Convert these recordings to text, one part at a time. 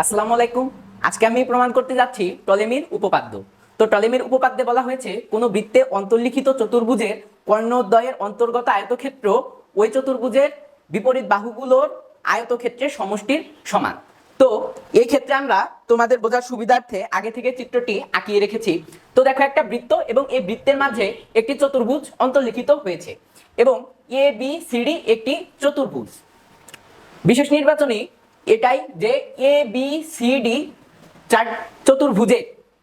আসসালামু আলাইকুম। আজকে আমি প্রমাণ করতে যাচ্ছি টলেমির উপপাদ্য। তো টলেমির উপপাদ্যে বলা হয়েছে, কোনো বৃত্তে অন্তর্লিখিত চতুর্ভুজের কর্ণদ্বয়ের অন্তর্গত আয়তক্ষেত্র ওই চতুর্ভুজের বিপরীত বাহুগুলোর আয়তক্ষেত্রের সমষ্টির সমান। তো এই ক্ষেত্রে আমরা তোমাদের বোঝার সুবিধার্থে আগে থেকে চিত্রটি আঁকিয়ে রেখেছি। তো দেখো, একটা বৃত্ত এবং এই বৃত্তের মাঝে একটি চতুর্ভুজ অন্তর্লিখিত হয়েছে এবং এ বি সিডি একটি চতুর্ভুজ। বিশেষ নির্বাচনী এটাই যে এ বি সি ডি চার চতুর্ভুজে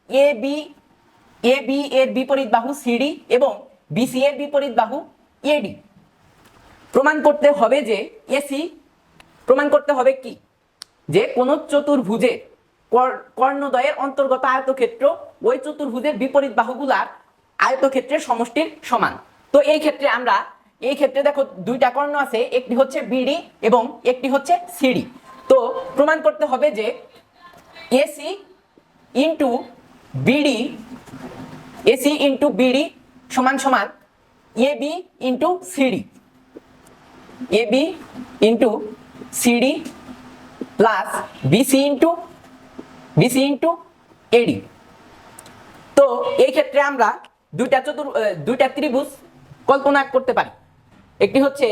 এ বি এ বি এর বিপরীত বাহু সিডি এবং বিসি এর বিপরীত বাহু এডি প্রমাণ করতে হবে যে এসি প্রমাণ করতে হবে কি? যে কোন চতুর্ভুজে কর- কর্ণদ্বয়ের অন্তর্গত আয়তক্ষেত্র ওই চতুর্ভুজের বিপরীত বাহুগুলার আয়তক্ষেত্রের সমষ্টির সমান। তো এই ক্ষেত্রে আমরা, এই ক্ষেত্রে দেখো দুইটা কর্ণ আছে, একটি হচ্ছে বিডি এবং একটি হচ্ছে সিডি তো প্রমাণ করতে হবে যে AC into BD AC into BD সমান সমান AB into CD AB into CD plus BC into BC into AD তো এই ক্ষেত্রে আমরা দুইটা চতুর দুইটা ত্রিভুজ কল্পনা করতে পারি। একটি হচ্ছে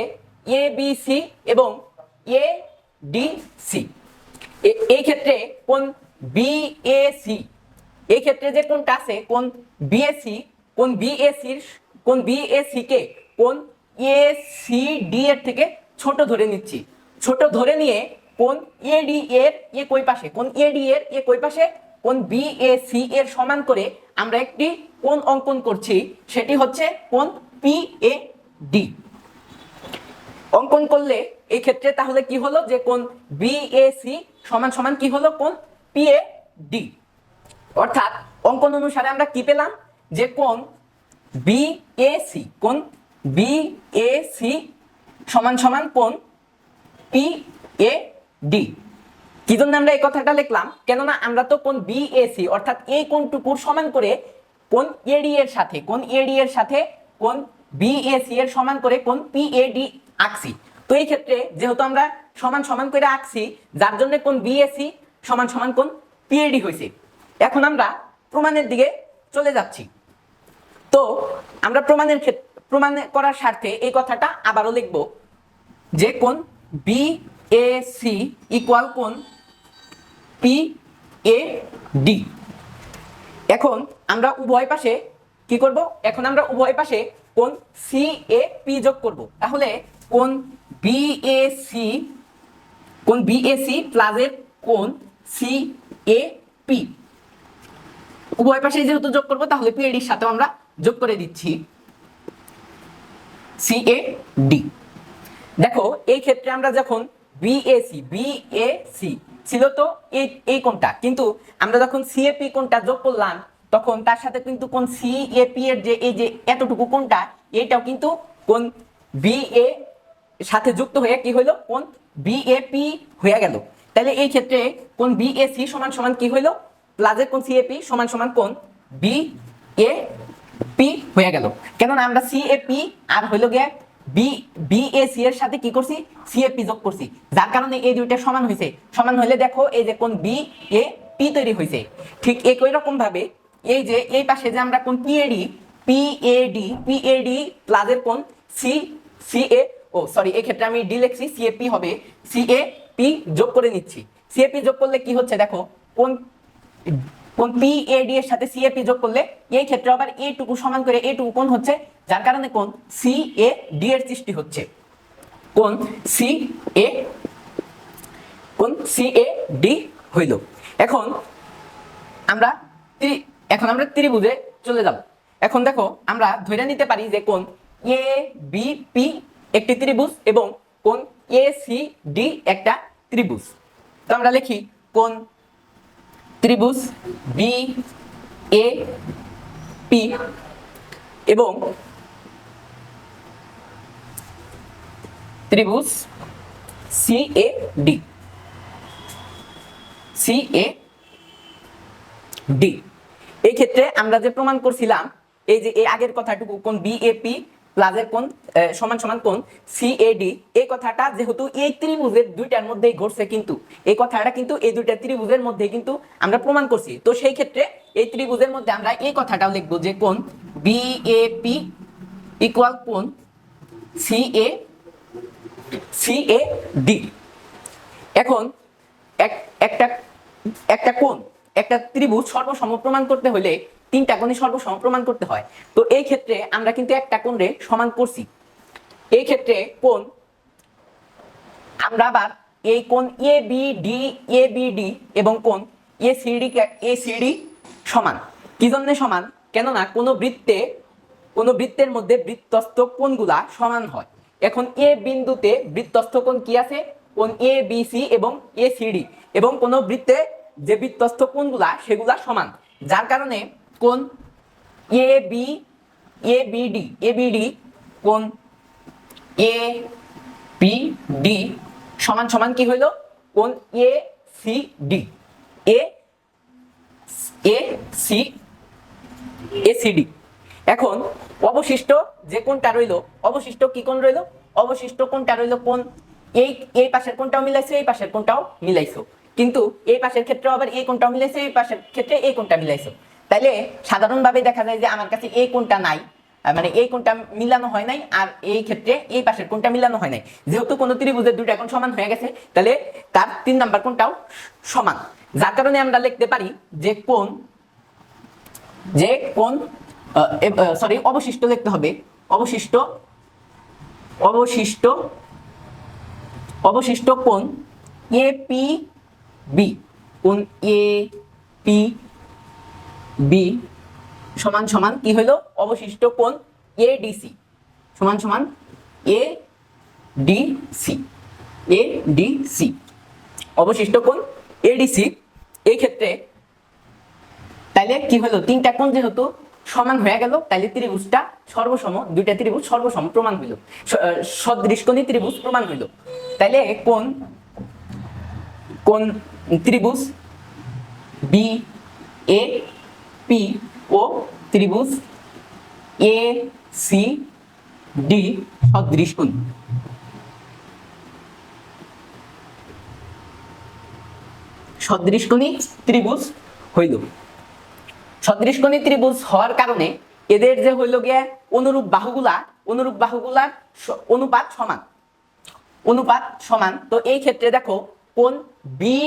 এ বি সি এবং এ ডি সি এই ক্ষেত্রে কোন বি এ এই ক্ষেত্রে যে কোনটা আছে, কোন বিএসি কোন বিএসির কোন বিএসি কে কোন এ সি ডি এর থেকে ছোট ধরে নিচ্ছি। ছোট ধরে নিয়ে কোন এডি এর এ কই পাশে, কোন এডি এর এ কই পাশে কোন বিএসি এর সমান করে আমরা একটি কোন অঙ্কন করছি, সেটি হচ্ছে কোন পি এ ডি অঙ্কন করলে এই ক্ষেত্রে তাহলে কি হলো যে কোন বিএসি সমান সমান কি হলো কোন পিএ ডি অর্থাৎ অঙ্কন অনুসারে আমরা কি পেলাম? যে কোন বিএসি কোন বিএসি সমান সমান কোন পি এ ডি কি জন্য আমরা এই কথাটা লিখলাম? কেননা আমরা তো কোন বিএসি অর্থাৎ এই কোনটুকুর সমান করে কোন এডি এর সাথে, কোন এডি এর সাথে কোন বিএসি এর সমান করে কোন পিএডি আঁকছি। তো এই ক্ষেত্রে যেহেতু আমরা সমান সমান করে আঁকছি, যার জন্য কোন বিএসি সমান সমান কোন পিএডি হয়েছে। এখন আমরা প্রমাণের দিকে চলে যাচ্ছি। তো আমরা প্রমাণের ক্ষেত্রে প্রমাণ করার স্বার্থে এই কথাটা আবারও লিখব যে কোন বি এ সি ইকুয়াল কোন পি এ ডি এখন আমরা উভয় পাশে কি করব? এখন আমরা উভয় পাশে কোন সি এ পি যোগ করব। তাহলে কোন বি এ সি কোন বিএসি প্লাসের কোন সি এ পি উভয় পাশে যেহেতু যোগ করব, তাহলে পি এডির সাথেও আমরা যোগ করে দিচ্ছি। সি এ ডি দেখো, এই ক্ষেত্রে আমরা যখন বিএসি বিএসি ছিল তো এই এই কোনটা কিন্তু আমরা যখন সিএপি কোনটা যোগ করলাম, তখন তার সাথে কিন্তু কোন সিএপি এর যে, এই যে এতটুকু কোনটা এটাও কিন্তু কোন বিএ সাথে যুক্ত হয়ে কি হইল? কোন বিএপি হয়ে গেল। তাহলে এই ক্ষেত্রে কোন বিএসি সমান সমান কি হইল? প্লাসের কোন সিএপি সমান সমান কোন বি এ পি হয়ে গেল। কেননা আমরা সিএপি আর হইল গিয়ে বি বিএসি এর সাথে কি করছি? সিএপি যোগ করছি। যার কারণে এই দুইটা সমান হয়েছে সমান হলে দেখো এই যে কোন বি এ পি তৈরি হয়েছে ঠিক একই রকম ভাবে এই যে এই পাশে যে আমরা কোন পিএডি পিএডি পিএডি প্লাসের কোন C C A oh sorry এই ক্ষেত্রে আমি ডি লিখছি সিএপি হবে সিএ পি যোগ করে নিচ্ছি। সিএপি যোগ করলে কি হচ্ছে দেখো, কোন কোন পিএডি এর সাথে সিএপি যোগ করলে, এই ক্ষেত্রে আবার এ টুকু সমান করে এ টুকু কোন হচ্ছে, যার কারণে কোন সি এ ডি এর সৃষ্টি হচ্ছে। কোন সি এ কোন সি এ ডি হইল। এখন আমরা এখন আমরা ত্রিভুজে চলে যাব। এখন দেখো, আমরা ধরে নিতে পারি যে কোন এ বি পি একটি ত্রিভুজ এবং কোন এ সি ডি একটা ত্রিভুজ। তো আমরা লিখি কোন ত্রিভুজ বি এ পি এবং ত্রিভুজ C A D C A D এই ক্ষেত্রে আমরা যে প্রমাণ করছিলাম, এই যে এই আগের কথাটুকু, কোন বিএপি প্লাসের কোণ আহ, সমান সমান কোণ সিএডি এই কথাটা যেহেতু এই ত্রিভুজের দুইটার মধ্যেই ঘটছে কিন্তু এই কথাটা কিন্তু এই দুইটা ত্রিভুজের মধ্যে কিন্তু আমরা প্রমাণ করছি। তো সেই ক্ষেত্রে এই ত্রিভুজের মধ্যে আমরা এই কথাটাও লিখব যে কোণ বিএপি ইকুয়াল কোণ সিএ সিএ ডি এখন এক একটা একটা কোণ একটা ত্রিভুজ সর্বসম প্রমাণ করতে হলে তিনটা কোণই সর্বসম প্রমাণ করতে হয়। তো এই ক্ষেত্রে আমরা কিন্তু একটা কোণ সমান করছি। এই ক্ষেত্রে কোণ, আমরা আবার এই কোণ A B D A B D এবং কোণ এ সিডি এ সিডি সমান। কি জন্য সমান? কেননা কোনো বৃত্তে, কোনো বৃত্তের মধ্যে বৃত্তস্থ কোণগুলা সমান হয়। এখন এ বিন্দুতে বৃত্তস্থ কোণ কি আছে? কোণ এ বি সি এবং এ সিডি এবং কোনো বৃত্তে যে বৃত্তস্থ কোণগুলা, সেগুলা সমান। যার কারণে কোণ A B A B D A B D কোন? এ বি ডি সমান সমান কি হইল? কোন? A C D A A C A C D এখন অবশিষ্ট যে কোনটা রইল, অবশিষ্ট কি কোন রইল? অবশিষ্ট কোনটা রইল কোন? এই এই পাশের কোনটাও মিলাইছো, এই পাশের কোনটাও মিলাইছো। কিন্তু এই পাশের ক্ষেত্রে আবার এই কোনটাও মিলাইছো, এই পাশের ক্ষেত্রে এই কোনটা মিলাইছো। তাইলে সাধারণভাবে দেখা যায় যে আমার কাছে এই কোনটা নাই মানে এই কোনটা মিলানো হয় নাই আর এই ক্ষেত্রে এই পাশের কোনটা মিলানো হয় নাই। যেহেতু কোনো ত্রিভুজের দুইটা কোণ সমান হয়ে গেছে তাহলে তার তিন নাম্বার কোনটাও সমান। যার কারণে আমরা লিখতে পারি যে কোন যে কোন সরি অবশিষ্ট লিখতে হবে। অবশিষ্ট অবশিষ্ট অবশিষ্ট কোন এ পি বি কোন এ পি বি সমান সমান কি হলো অবশিষ্ট কোণ এ ডিসি সমান সমান A D C A D C অবশিষ্ট কোণ এডিসি এই ক্ষেত্রে তাইলে কি হলো তিনটা কোণ যেহেতু সমান হয়ে গেল, তাইলে ত্রিভুজটা সর্বসম, দুইটা ত্রিভুজ সর্বসম প্রমাণ হইল। সদৃশকোণী ত্রিভুজ প্রমাণ হইল। তাইলে কোন কোন ত্রিভুজ বি এ পি ও ত্রিভুজ এ সি ডি সদৃশকোণ সদৃশকোণী ত্রিভুজ হইল। সদৃশকোণী ত্রিভুজ হওয়ার কারণে এদের যে হইল গিয়ে অনুরূপ বাহুগুলা, অনুরূপ বাহুগুলার অনুপাত সমান। অনুপাত সমান। তো এই ক্ষেত্রে দেখো, কোন বি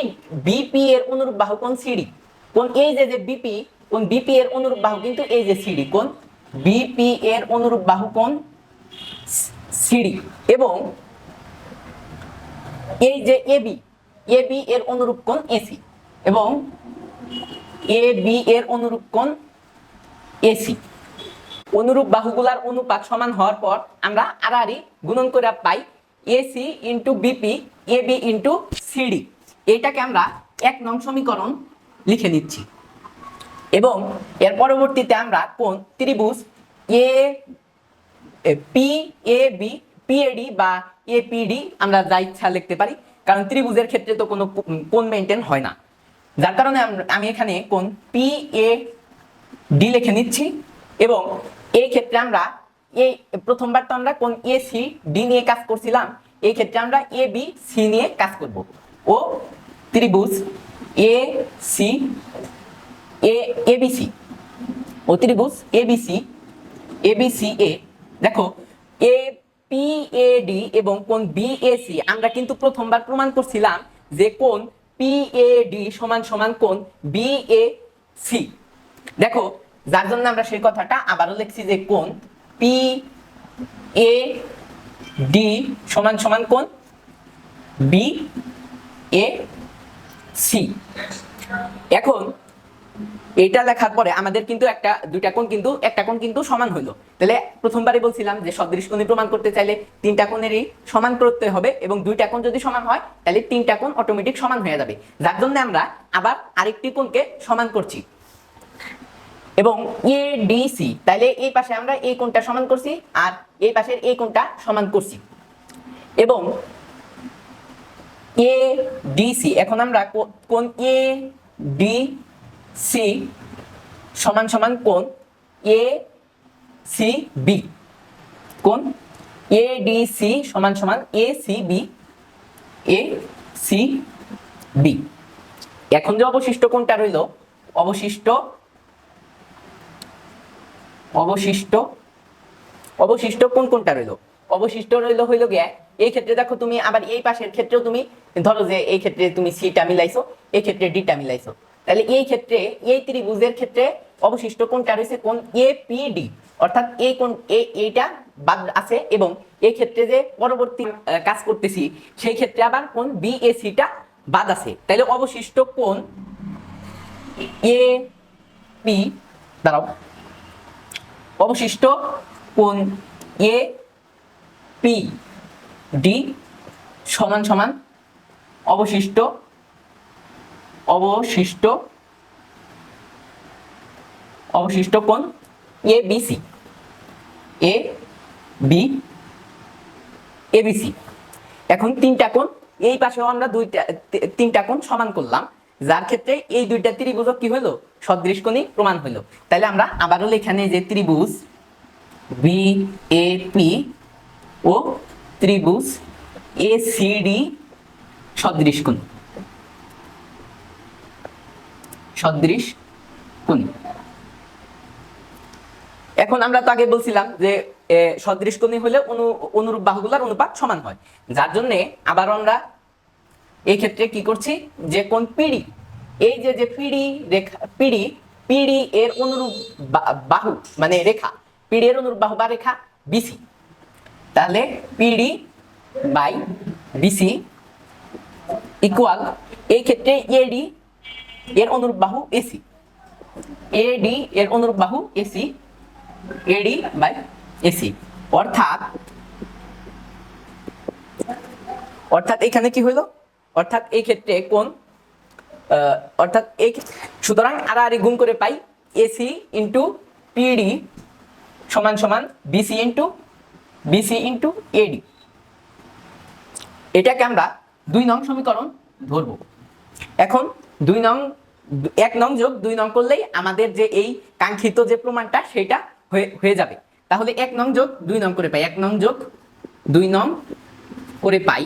বিপি এর অনুরূপ বাহু কোন সিডি কোন এই যে যে বিপি কোন বিপি এর অনুরূপ বাহু কিন্তু এই যে সিডি, কোন? বিপি এর অনুরূপ বাহু কোন? সিডি। এবং এই যে এবি এবি এর অনুরূপ কোন? এসি এবং এ বি এর অনুরূপ কোণ এসি অনুরূপ বাহুগুলার অনুপাত সমান হওয়ার পর আমরা আড়াআড়ি গুণন করে পাই AC into BP A B into CD. এইটাকে আমরা এক নং সমীকরণ লিখে নিচ্ছি। এবং এর পরবর্তীতে আমরা কোন ত্রিভুজ? A P A B PAD বা এপিডি আমরা যা ইচ্ছা লিখতে পারি। কারণ ত্রিভুজের ক্ষেত্রে তো কোনো কোন মেনটেন হয় না। যার কারণে আমি এখানে কোন পি এ ডি লিখে নিচ্ছি এবং এই ক্ষেত্রে আমরা এই প্রথমবার তো আমরা কোন এ সি ডি নিয়ে কাজ করছিলাম। এই ক্ষেত্রে আমরা এ বি সি নিয়ে কাজ করব। ও ত্রিভুজ এ সি এ এবিসি ও ত্রিভুজ এবিসি এবিসি এ দেখো এ পি এ ডি এবং কোন বিএসি আমরা কিন্তু প্রথমবার প্রমাণ করছিলাম যে কোন পি এ ডি সমান সমান কোন বিএসি দেখো, যার জন্য আমরা সেই কথাটা আবারও লিখছি যে কোন পি এ ডি সমান সমান কোন বি এ সি এখন এটা লেখার পরে আমাদের কিন্তু একটা, দুইটা কোণ কিন্তু, একটা কোণ কিন্তু সমান হইল। তাহলে প্রথমবারই বলছিলাম যে সদৃশ কোণী প্রমাণ করতে চাইলে তিনটা কোণেরই সমান করতে হবে এবং দুইটা কোণ যদি সমান হয়, তাহলে তিনটা কোণ অটোমেটিক সমান হয়ে যাবে। যার জন্য আমরা আবার আরেকটি কোণকে সমান করছি। এবং এ ডি সি তাহলে এই পাশে আমরা এই কোণটা সমান করছি আর এই পাশের এই কোণটা সমান করছি। এবং এ ডি সি এখন আমরা কোন এ ডি সি সমান সমান কোন এ সি বি। কোন এ ডি সি সমান সমান A C B, A C B. এখন যে অবশিষ্ট কোনটা রইল, অবশিষ্ট অবশিষ্ট অবশিষ্ট কোন কোনটা রইল। অবশিষ্ট রইল হইল গিয়া, এই ক্ষেত্রে দেখো তুমি আবার এই পাশের ক্ষেত্রেও তুমি, ধরো যে এই ক্ষেত্রে তুমি সিটা মিলাইছো, এই ক্ষেত্রে ডিটা মিলাইছো। তাহলে এই ক্ষেত্রে এই ত্রিভুজের ক্ষেত্রে অবশিষ্ট কোনটা রয়েছে কোন এ পি ডি অর্থাৎ এই কোন এই এইটা বাদ আছে এবং এই ক্ষেত্রে যে পরবর্তী কাজ করতেছি, সেই ক্ষেত্রে আবার কোন বি এ সিটা বাদ আছে। তাহলে অবশিষ্ট কোন এ পি দাঁড়াও। অবশিষ্ট কোন এ পি ডি সমান সমান অবশিষ্ট অবশিষ্ট অবশিষ্ট কোন A B C A B A B C এখন তিনটা কোণ, এই পাশেও আমরা দুইটা তিনটা কোণ সমান করলাম। যার ক্ষেত্রে এই দুইটা ত্রিভুজ কি হলো সদৃশ কোণই প্রমাণ হলো তাহলে আমরা আবারও এখানে যে ত্রিভুজ বি এ পি ও ত্রিভুজ এ সি ডি সদৃশ কোণ। সদৃশ কোণ এখন আমরা তো আগে বলছিলাম যে সদৃশ কোণী হলে অনু, অনুরূপ বাহুগুলোর অনুপাত সমান হয়। যার জন্য আবার আমরা এই ক্ষেত্রে কি করছি? যে কোন পিডি, এই যে যে পিডি রেখা, পিডি পিডি এর অনুরূপ বাহু মানে রেখা, পিডি এর অনুরূপ বাহু বা রেখা, বিসি। তাহলে পিডি বাই বিসি ইকুয়াল এই ক্ষেত্রে এডি এর অনুরূপ বাহু এসি। এডি এর অনুরূপ বাহু এসি। Eddy by AC. অর্থাৎ অর্থাৎ এখানে কি হইল? অর্থাৎ এই ক্ষেত্রে কোন অর্থাৎ এই সুতরাং আড়াআড়ি গুণ করে পাই এসি ইন্টু পিডি সমান সমান BC into BC into AD এটাকে আমরা দুই নং সমীকরণ ধরবো। এখন দুই নং এক নং যোগ, দুই নং করলেই আমাদের যে এই কাঙ্ক্ষিত যে প্রমাণটা, সেটা হয়ে যাবে। তাহলে এক নং যোগ, দুই নং করে পাই। এক নং যোগ, দুই নং করে পাই।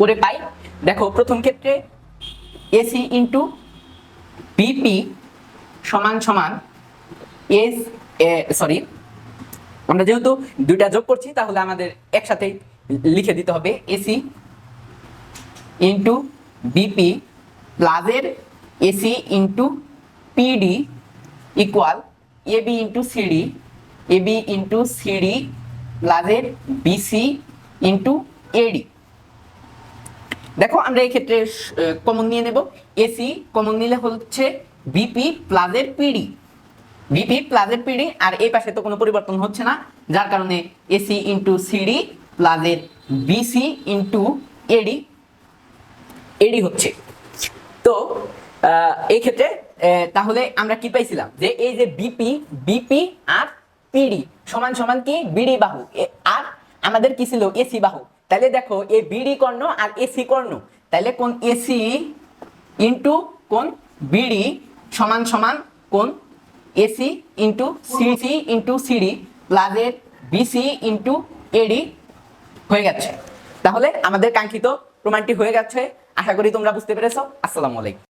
করে পাই। দেখো, প্রথম ক্ষেত্রে এসি ইন্টু বিপি সমান সমান এস সরি, আমরা যেহেতু দুইটা যোগ করছি, তাহলে আমাদের একসাথে লিখে দিতে হবে এসি ইন্টু বিপি প্লাসের AC into PD equal AB into CD AB into CD প্লাসের বিসি ইন্টু এডি দেখো আমরা এই ক্ষেত্রে কমন নিয়ে নেব। এসি কমন নিলে হচ্ছে বিপি প্লাসের পিডি বিপি প্লাসের পিডি আর এই পাশে তো কোনো পরিবর্তন হচ্ছে না। যার কারণে এসি ইন্টু সিডি প্লাসের বিসি ইন্টু এডি এডি হচ্ছে। তো এই ক্ষেত্রে তাহলে আমরা কি পাইছিলাম? যে এই যে বিপি বিপি আর পিডি, সমান সমান কি? বিডি বাহু। আর আমাদের কি ছিল? এসি বাহু। তাহলে দেখো, এ বিডি কর্ণ আর এসি কর্ণ। তাহলে কোন এসি ইন্টু কোন বিডি সমান সমান কোন AC into CC into CD প্লাসের বিসি ইন্টু এডি হয়ে গেছে। তাহলে আমাদের কাঙ্ক্ষিত প্রমাণটি হয়ে গেছে। আশা করি তোমরা বুঝতে পেরেছ। আসসালামু আলাইকুম।